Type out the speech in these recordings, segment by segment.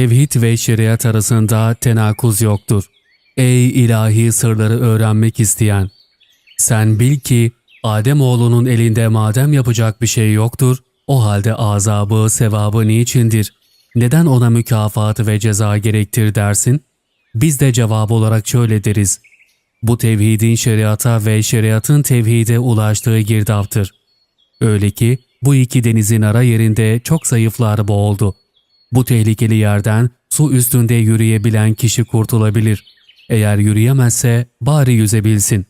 Tevhid ve şeriat arasında tenakuz yoktur. Ey ilahi sırları öğrenmek isteyen! Sen bil ki Ademoğlunun elinde madem yapacak bir şey yoktur, o halde azabı, sevabı niçindir? Neden ona mükafat ve ceza gerektir dersin? Biz de cevap olarak şöyle deriz. Bu tevhidin şeriata ve şeriatın tevhide ulaştığı girdaptır. Öyle ki bu iki denizin ara yerinde çok zayıflar boğuldu. Bu tehlikeli yerden su üstünde yürüyebilen kişi kurtulabilir. Eğer yürüyemezse bari yüzebilsin.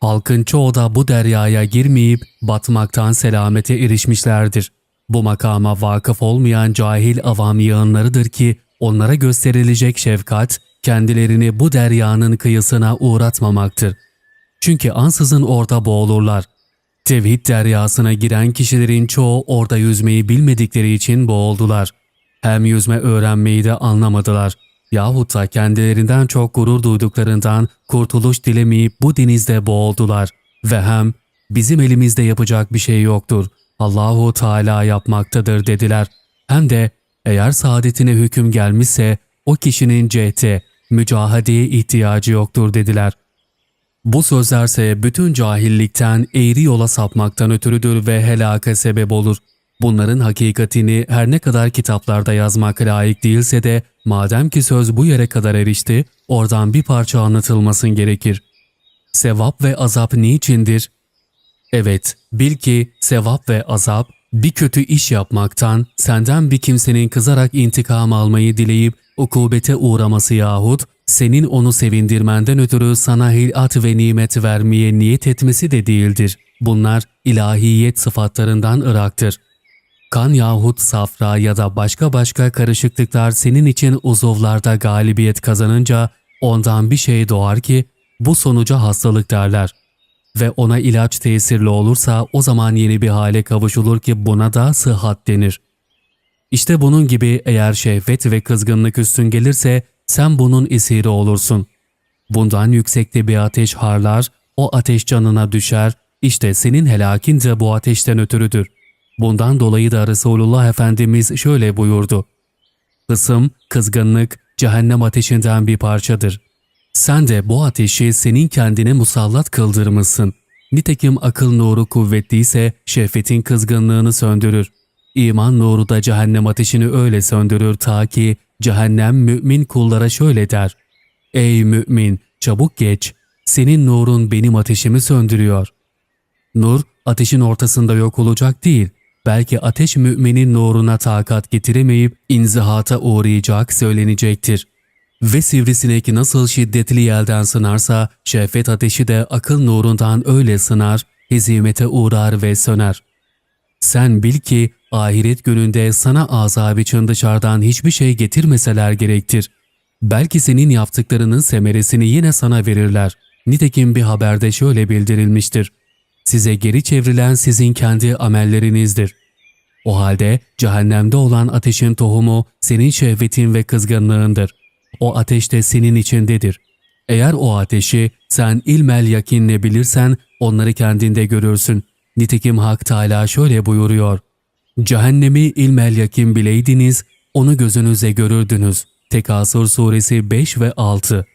Halkın çoğu da bu deryaya girmeyip batmaktan selamete erişmişlerdir. Bu makama vakıf olmayan cahil avam yığınlarıdır ki onlara gösterilecek şefkat kendilerini bu deryanın kıyısına uğratmamaktır. Çünkü ansızın orada boğulurlar. Tevhid deryasına giren kişilerin çoğu orada yüzmeyi bilmedikleri için boğuldular. Hem yüzme öğrenmeyi de anlamadılar. Yahut da kendilerinden çok gurur duyduklarından kurtuluş dilemeyip bu denizde boğuldular. Ve hem bizim elimizde yapacak bir şey yoktur. Allahu Teala yapmaktadır dediler. Hem de eğer saadetine hüküm gelmişse o kişinin cehte, mücahedeye ihtiyacı yoktur dediler. Bu sözlerse bütün cahillikten eğri yola sapmaktan ötürüdür ve helaka sebep olur. Bunların hakikatini her ne kadar kitaplarda yazmak layık değilse de madem ki söz bu yere kadar erişti, oradan bir parça anlatılmasın gerekir. Sevap ve azap niçindir? Evet, bil ki sevap ve azap bir kötü iş yapmaktan, senden bir kimsenin kızarak intikam almayı dileyip ukubete uğraması yahut senin onu sevindirmenden ötürü sana hilat ve nimet vermeye niyet etmesi de değildir. Bunlar ilahiyet sıfatlarından ıraktır. Kan yahut safra ya da başka başka karışıklıklar senin için uzuvlarda galibiyet kazanınca ondan bir şey doğar ki bu sonuca hastalık derler. Ve ona ilaç tesirli olursa o zaman yeni bir hale kavuşulur ki buna da sıhhat denir. İşte bunun gibi eğer şehvet ve kızgınlık üstün gelirse sen bunun esiri olursun. Bundan yüksekte bir ateş harlar, o ateş canına düşer, işte senin helakin de bu ateşten ötürüdür. Bundan dolayı da Resulullah Efendimiz şöyle buyurdu. Hısım, kızgınlık, cehennem ateşinden bir parçadır. Sen de bu ateşi senin kendine musallat kıldırmışsın. Nitekim akıl nuru kuvvetliyse şehvetin kızgınlığını söndürür. İman nuru da cehennem ateşini öyle söndürür ta ki cehennem mümin kullara şöyle der. Ey mümin çabuk geç, senin nurun benim ateşimi söndürüyor. Nur ateşin ortasında yok olacak değil, belki ateş müminin nuruna takat getiremeyip inzihata uğrayacak söylenecektir. Ve sivrisinek nasıl şiddetli yelden sınarsa, şehvet ateşi de akıl nurundan öyle sınar, hizimete uğrar ve söner. Sen bil ki ahiret gününde sana azab için dışarıdan hiçbir şey getirmeseler gerektir. Belki senin yaptıklarının semeresini yine sana verirler. Nitekim bir haberde şöyle bildirilmiştir. Size geri çevrilen sizin kendi amellerinizdir. O halde cehennemde olan ateşin tohumu senin şehvetin ve kızgınlığındır. O ateş de senin içindedir. Eğer o ateşi sen ilmel yakinle bilirsen onları kendinde görürsün. Nitekim Hak Teala şöyle buyuruyor. Cehennemi ilmel yakin bileydiniz, onu gözünüze görürdünüz. Tekasur suresi 5 ve 6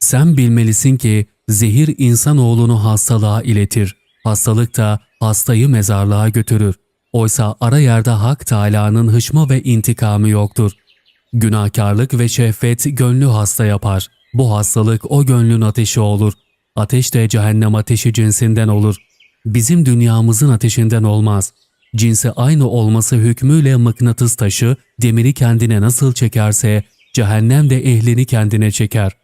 Sen bilmelisin ki zehir insanoğlunu hastalığa iletir. Hastalık da hastayı mezarlığa götürür. Oysa ara yerde Hak Teala'nın hışmı ve intikamı yoktur. Günahkarlık ve şehvet gönlü hasta yapar. Bu hastalık o gönlün ateşi olur. Ateş de cehennem ateşi cinsinden olur. Bizim dünyamızın ateşinden olmaz. Cinsi aynı olması hükmüyle mıknatıs taşı demiri kendine nasıl çekerse cehennem de ehlini kendine çeker.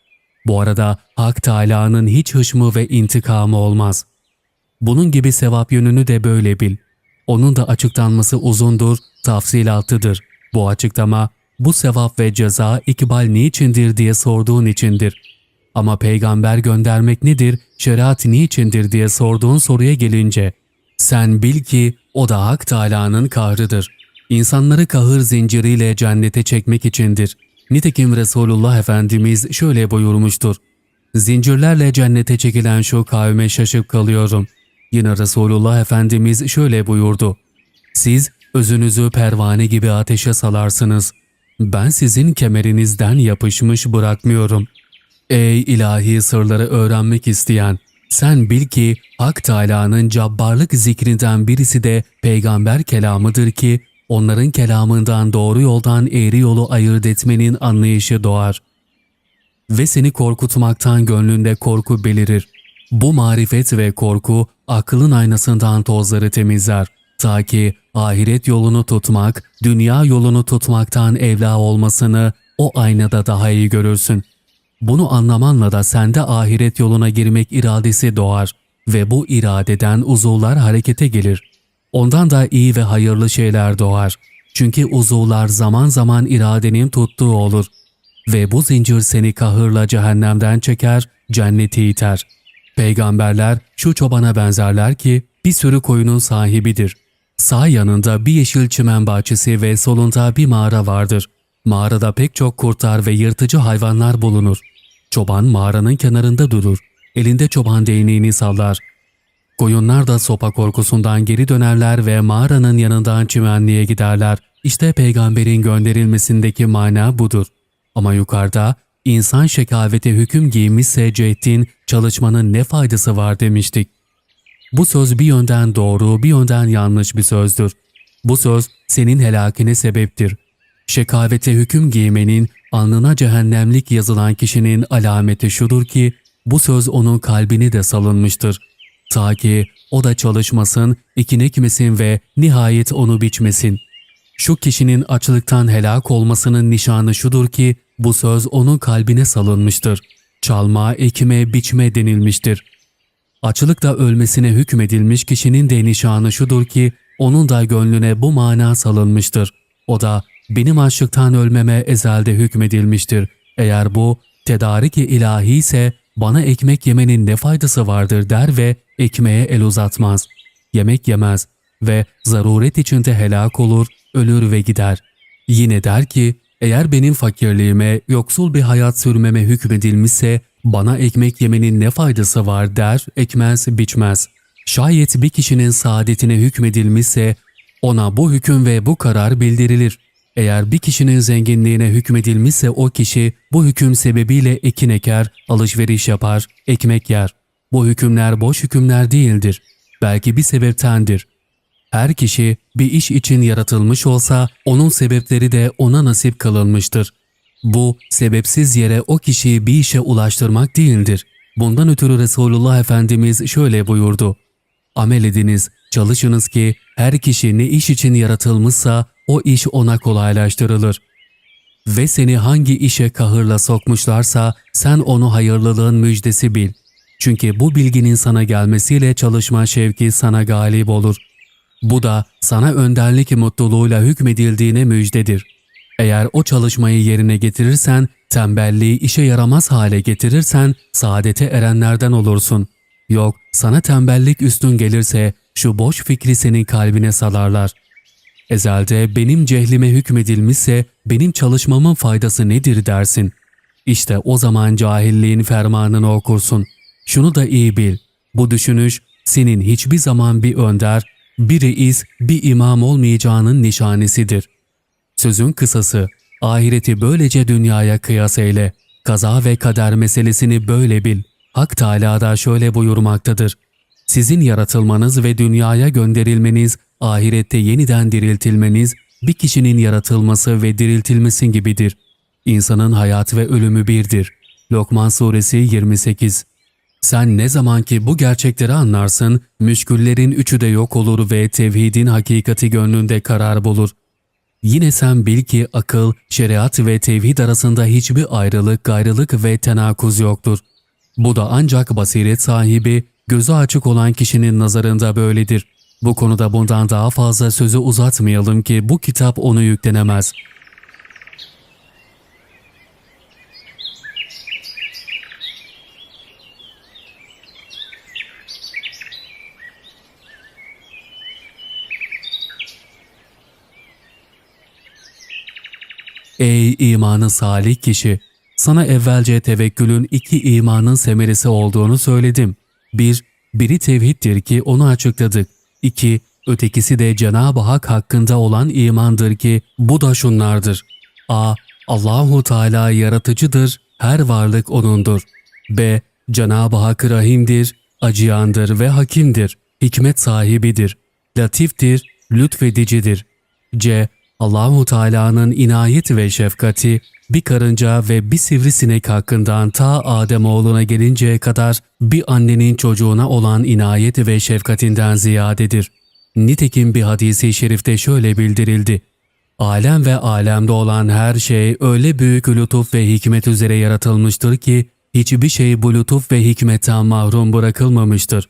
Bu arada Hak Teala'nın hiç hışmı ve intikamı olmaz. Bunun gibi sevap yönünü de böyle bil. Onun da açıklanması uzundur, tafsilatlıdır. Bu açıklama bu sevap ve ceza ikbal niçindir diye sorduğun içindir. Ama peygamber göndermek nedir, şeriat niçindir diye sorduğun soruya gelince, sen bil ki o da Hak Teâlâ'nın kahrıdır. İnsanları kahır zinciriyle cennete çekmek içindir. Nitekim Resulullah Efendimiz şöyle buyurmuştur. Zincirlerle cennete çekilen şu kavme şaşıp kalıyorum. Yine Resulullah Efendimiz şöyle buyurdu. Siz özünüzü pervane gibi ateşe salarsınız. ben sizin kemerinizden yapışmış bırakmıyorum. Ey ilahi sırları öğrenmek isteyen, sen bil ki Hak Teâlâ'nın cabbarlık zikrinden birisi de peygamber kelamıdır ki, onların kelamından doğru yoldan eğri yolu ayırt etmenin anlayışı doğar. Ve seni korkutmaktan gönlünde korku belirir. Bu marifet ve korku aklın aynasından tozları temizler. Ta ki ahiret yolunu tutmak, dünya yolunu tutmaktan evla olmasını o aynada daha iyi görürsün. Bunu anlamanla da sende ahiret yoluna girmek iradesi doğar ve bu iradeden uzuvlar harekete gelir. Ondan da iyi ve hayırlı şeyler doğar. Çünkü uzuvlar zaman zaman iradenin tuttuğu olur. Ve bu zincir seni kahırla cehennemden çeker, cenneti iter. Peygamberler şu çobana benzerler ki bir sürü koyunun sahibidir. Sağ yanında bir yeşil çimen bahçesi ve solunda bir mağara vardır. Mağarada pek çok kurtlar ve yırtıcı hayvanlar bulunur. Çoban mağaranın kenarında durur. Elinde çoban değneğini sallar. Koyunlar da sopa korkusundan geri dönerler ve mağaranın yanından çimenliğe giderler. İşte peygamberin gönderilmesindeki mana budur. Ama yukarıda insan şekavete hüküm giymişse cehdin çalışmanın ne faydası var demiştik. Bu söz bir yönden doğru, bir yönden yanlış bir sözdür. Bu söz senin helakine sebeptir. Şekavete hüküm giymenin alnına cehennemlik yazılan kişinin alameti şudur ki bu söz onun kalbini de salınmıştır. Ta ki o da çalışmasın, ekin ekmesin ve nihayet onu biçmesin. Şu kişinin açlıktan helak olmasının nişanı şudur ki bu söz onun kalbine salınmıştır. Çalma, ekme, biçme denilmiştir. Açlıkla ölmesine hükmedilmiş kişinin de nişanı şudur ki onun da gönlüne bu mana salınmıştır. O da benim açlıktan ölmeme ezelde hükmedilmiştir. Eğer bu tedarik-i ilahi ise bana ekmek yemenin ne faydası vardır der ve ekmeğe el uzatmaz. Yemek yemez ve zaruret içinde helak olur, ölür ve gider. Yine der ki eğer benim fakirliğime, yoksul bir hayat sürmeme hükmedilmişse bana ekmek yemenin ne faydası var der, ekmez, biçmez. Şayet bir kişinin saadetine hükmedilmişse ona bu hüküm ve bu karar bildirilir. Eğer bir kişinin zenginliğine hükmedilmişse o kişi bu hüküm sebebiyle ekin eker, alışveriş yapar, ekmek yer. Bu hükümler boş hükümler değildir. Belki bir sebeptendir. Her kişi bir iş için yaratılmış olsa onun sebepleri de ona nasip kılınmıştır. Bu sebepsiz yere o kişiyi bir işe ulaştırmak değildir. Bundan ötürü Resulullah Efendimiz şöyle buyurdu. Amel ediniz, çalışınız ki her kişi ne iş için yaratılmışsa o iş ona kolaylaştırılır. Ve seni hangi işe kahırla sokmuşlarsa sen onu hayırlılığın müjdesi bil. Çünkü bu bilginin sana gelmesiyle çalışma şevki sana galip olur. Bu da sana önderlik mutluluğuyla hükmedildiğine müjdedir. Eğer o çalışmayı yerine getirirsen, tembelliği işe yaramaz hale getirirsen saadete erenlerden olursun. Yok, sana tembellik üstün gelirse şu boş fikri senin kalbine salarlar. Ezelde benim cehlime hükmedilmişse benim çalışmamın faydası nedir dersin. İşte o zaman cahilliğin fermanını okursun. Şunu da iyi bil. Bu düşünüş senin hiçbir zaman bir önder, bir reis, bir imam olmayacağının nişanesidir. Sözün kısası, ahireti böylece dünyaya kıyas eyle. Kaza ve kader meselesini böyle bil. Hak Teâlâ da şöyle buyurmaktadır. Sizin yaratılmanız ve dünyaya gönderilmeniz, ahirette yeniden diriltilmeniz, bir kişinin yaratılması ve diriltilmesi gibidir. İnsanın hayatı ve ölümü birdir. Lokman Suresi 28 Sen ne zaman ki bu gerçekleri anlarsın, müşküllerin üçü de yok olur ve tevhidin hakikati gönlünde karar bulur. Yine sen bil ki akıl, şeriat ve tevhid arasında hiçbir ayrılık, gayrılık ve tenakuz yoktur. Bu da ancak basiret sahibi, gözü açık olan kişinin nazarında böyledir. Bu konuda bundan daha fazla sözü uzatmayalım ki bu kitap onu yüklenemez. Ey imanı salih kişi! Sana evvelce tevekkülün iki imanın semeresi olduğunu söyledim. Bir, biri tevhiddir ki onu açıkladık. İki, ötekisi de Cenab-ı Hak hakkında olan imandır ki bu da şunlardır. A. Allahu Teala yaratıcıdır, her varlık O'nundur. B. Cenab-ı Hak rahimdir, acıyandır ve hakimdir, hikmet sahibidir, latiftir, lütfedicidir. C. Allahu Teala'nın inayet ve şefkati bir karınca ve bir sivrisinek hakkından ta Ademoğluna gelinceye kadar bir annenin çocuğuna olan inayet ve şefkatinden ziyadedir. Nitekim bir hadisi şerifte şöyle bildirildi. Alem ve alemde olan her şey öyle büyük lütuf ve hikmet üzere yaratılmıştır ki hiçbir şey bu lütuf ve hikmetten mahrum bırakılmamıştır.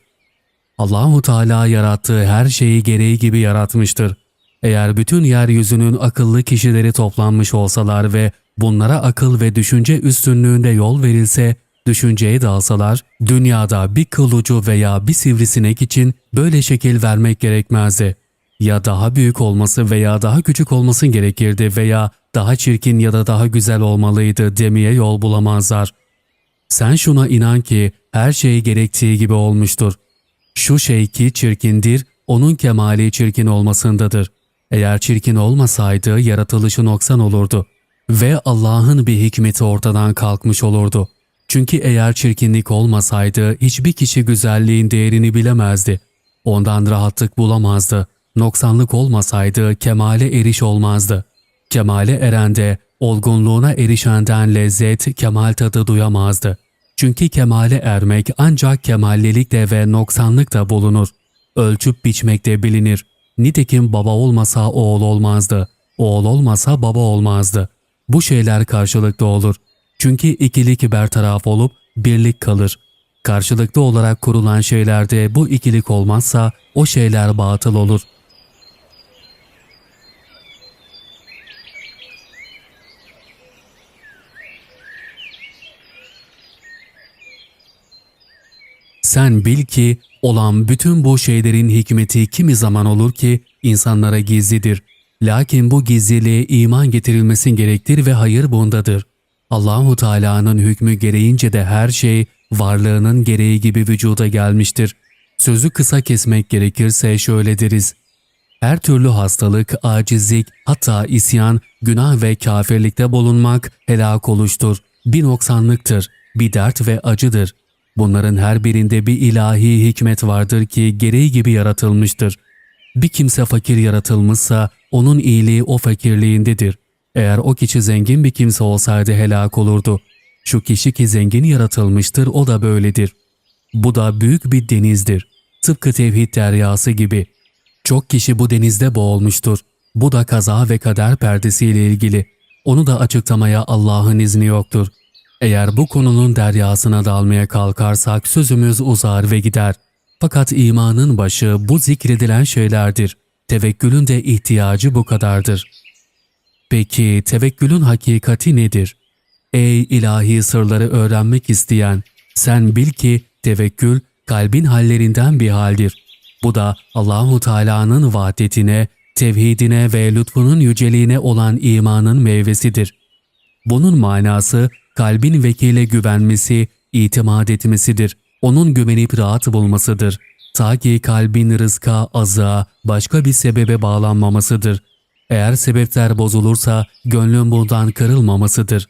Allahu Teala yarattığı her şeyi gereği gibi yaratmıştır. Eğer bütün yeryüzünün akıllı kişileri toplanmış olsalar ve bunlara akıl ve düşünce üstünlüğünde yol verilse, düşünceye dalsalar, dünyada bir kılıcı veya bir sivrisinek için böyle şekil vermek gerekmezdi. Ya daha büyük olması veya daha küçük olması gerekirdi veya daha çirkin ya da daha güzel olmalıydı demeye yol bulamazlar. Sen şuna inan ki her şey gerektiği gibi olmuştur. Şu şey ki çirkindir, onun kemali çirkin olmasındadır. Eğer çirkin olmasaydı yaratılışı noksan olurdu ve Allah'ın bir hikmeti ortadan kalkmış olurdu. Çünkü eğer çirkinlik olmasaydı hiçbir kişi güzelliğin değerini bilemezdi. Ondan rahatlık bulamazdı. Noksanlık olmasaydı kemale eriş olmazdı. Kemale erende, olgunluğuna erişenden lezzet, kemal tadı duyamazdı. Çünkü kemale ermek ancak kemallilikte ve noksanlıkta bulunur. Ölçüp biçmekte bilinir. Nitekim baba olmasa oğul olmazdı. Oğul olmasa baba olmazdı. Bu şeyler karşılıklı olur. Çünkü ikilik bertaraf olup birlik kalır. Karşılıklı olarak kurulan şeylerde bu ikilik olmazsa o şeyler batıl olur. Sen bil ki olan bütün bu şeylerin hikmeti kimi zaman olur ki insanlara gizlidir. Lakin bu gizliliğe iman getirilmesin gerektir ve hayır bundadır. Allahu Teala'nın hükmü gereğince de her şey varlığının gereği gibi vücuda gelmiştir. Sözü kısa kesmek gerekirse şöyle deriz. Her türlü hastalık, acizlik, hatta isyan, günah ve kafirlikte bulunmak helak oluştur. Bir noksanlıktır, bir dert ve acıdır. Bunların her birinde bir ilahi hikmet vardır ki gereği gibi yaratılmıştır. Bir kimse fakir yaratılmışsa onun iyiliği o fakirliğindedir. Eğer o kişi zengin bir kimse olsaydı helak olurdu. Şu kişi ki zengin yaratılmıştır o da böyledir. Bu da büyük bir denizdir. Tıpkı tevhid deryası gibi. Çok kişi bu denizde boğulmuştur. Bu da kaza ve kader perdesiyle ilgili. Onu da açıklamaya Allah'ın izni yoktur. Eğer bu konunun deryasına dalmaya kalkarsak sözümüz uzar ve gider. Fakat imanın başı bu zikredilen şeylerdir. Tevekkülün de ihtiyacı bu kadardır. Peki tevekkülün hakikati nedir? Ey ilahi sırları öğrenmek isteyen, sen bil ki tevekkül kalbin hallerinden bir haldir. Bu da Allahu Teala'nın vahdetine, tevhidine ve lütfunun yüceliğine olan imanın meyvesidir. Bunun manası kalbin vekile güvenmesi, itimat etmesidir. Onun güvenip rahat bulmasıdır. Ta ki kalbin rızka, azığa, başka bir sebebe bağlanmamasıdır. Eğer sebepler bozulursa gönlün bundan kırılmamasıdır.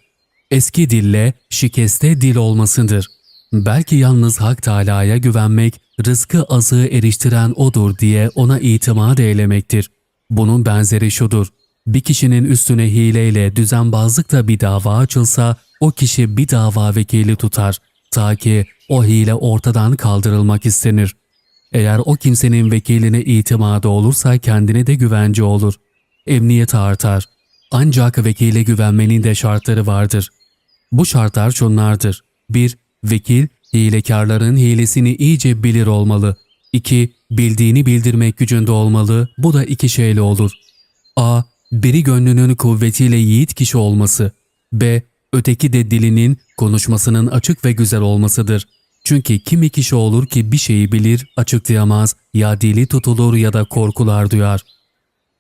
Eski dille şikeste dil olmasıdır. Belki yalnız Hak Teâlâ'ya güvenmek, rızkı azığı eriştiren O'dur diye ona itimat eylemektir. Bunun benzeri şudur. Bir kişinin üstüne hileyle düzenbazlıkla bir dava açılsa o kişi bir dava vekili tutar ta ki o hile ortadan kaldırılmak istenir. Eğer o kimsenin vekiline itimadı olursa kendine de güvence olur. Emniyet artar. Ancak vekile güvenmenin de şartları vardır. Bu şartlar şunlardır. 1. Vekil, hilekarların hilesini iyice bilir olmalı. 2. Bildiğini bildirmek gücünde olmalı. Bu da iki şeyle olur. A. Biri gönlünün kuvvetiyle yiğit kişi olması. B. Öteki de dilinin, konuşmasının açık ve güzel olmasıdır. Çünkü kimi kişi olur ki bir şeyi bilir, açıklayamaz, ya dili tutulur ya da korkular duyar.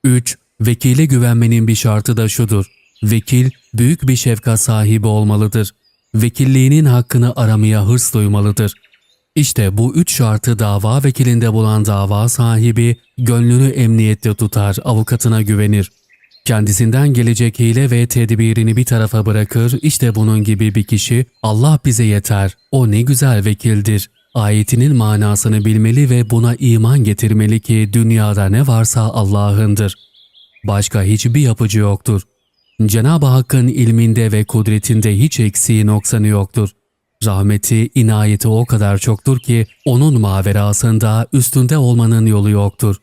3. Vekile güvenmenin bir şartı da şudur. Vekil, büyük bir şefkat sahibi olmalıdır. Vekilliğinin hakkını aramaya hırs duymalıdır. İşte bu üç şartı dava vekilinde bulan dava sahibi, gönlünü emniyette tutar, avukatına güvenir. Kendisinden gelecek hile ve tedbirini bir tarafa bırakır, işte bunun gibi bir kişi Allah bize yeter, o ne güzel vekildir. Ayetinin manasını bilmeli ve buna iman getirmeli ki dünyada ne varsa Allah'ındır. Başka hiçbir yapıcı yoktur. Cenab-ı Hakk'ın ilminde ve kudretinde hiç eksiği noksanı yoktur. Rahmeti, inayeti o kadar çoktur ki onun maverasında üstünde olmanın yolu yoktur.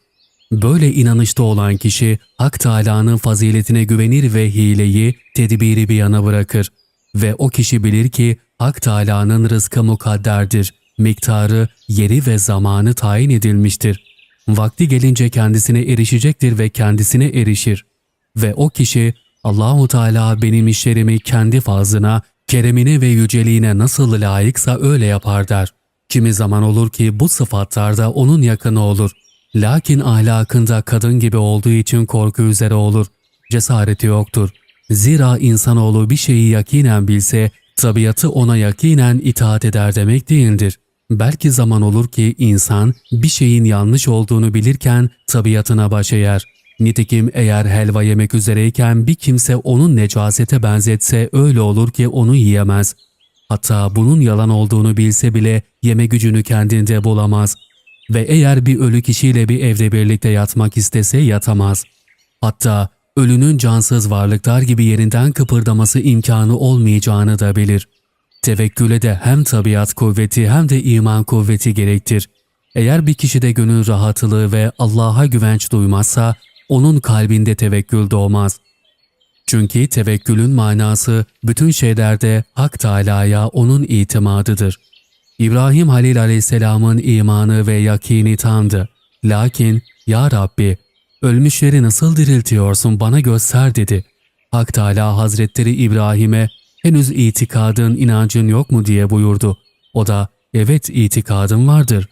Böyle inanışta olan kişi Hak Teâlâ'nın faziletine güvenir ve hileyi, tedbiri bir yana bırakır. Ve o kişi bilir ki Hak Teâlâ'nın rızkı mukadderdir. Miktarı, yeri ve zamanı tayin edilmiştir. Vakti gelince kendisine erişecektir ve kendisine erişir. Ve o kişi Allahu Teala benim işlerimi kendi fazlına, keremine ve yüceliğine nasıl layıksa öyle yapar der. Kimi zaman olur ki bu sıfatlarda onun yakını olur. Lakin ahlakında kadın gibi olduğu için korku üzere olur. Cesareti yoktur. Zira insanoğlu bir şeyi yakinen bilse, tabiatı ona yakinen itaat eder demek değildir. Belki zaman olur ki insan bir şeyin yanlış olduğunu bilirken tabiatına baş eğer. Nitekim eğer helva yemek üzereyken bir kimse onun necasete benzetse öyle olur ki onu yiyemez. Hatta bunun yalan olduğunu bilse bile yeme gücünü kendinde bulamaz. Ve eğer bir ölü kişiyle bir evde birlikte yatmak istese yatamaz. Hatta ölünün cansız varlıklar gibi yerinden kıpırdaması imkanı olmayacağını da bilir. Tevekküle de hem tabiat kuvveti hem de iman kuvveti gerektir. Eğer bir kişide gönül rahatlığı ve Allah'a güvenç duymazsa onun kalbinde tevekkül doğmaz. Çünkü tevekkülün manası bütün şeylerde Hak Teâlâ'ya onun itimadıdır. İbrahim Halil Aleyhisselam'ın imanı ve yakini tamdı. Lakin Ya Rabbi ölmüşleri nasıl diriltiyorsun bana göster dedi. Hak Teâlâ Hazretleri İbrahim'e henüz itikadın inancın yok mu diye buyurdu. O da evet itikadım vardır.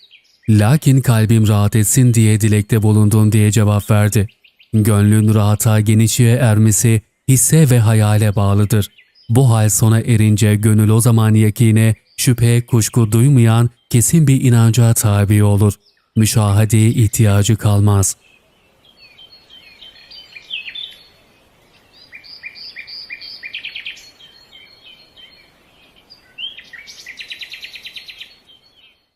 Lakin kalbim rahat etsin diye dilekte bulundum diye cevap verdi. Gönlün rahata genişliğe ermesi hisse ve hayale bağlıdır. Bu hal sona erince gönül o zaman yakine, şüphe, kuşku duymayan kesin bir inanca tabi olur. Müşahadeye ihtiyacı kalmaz.''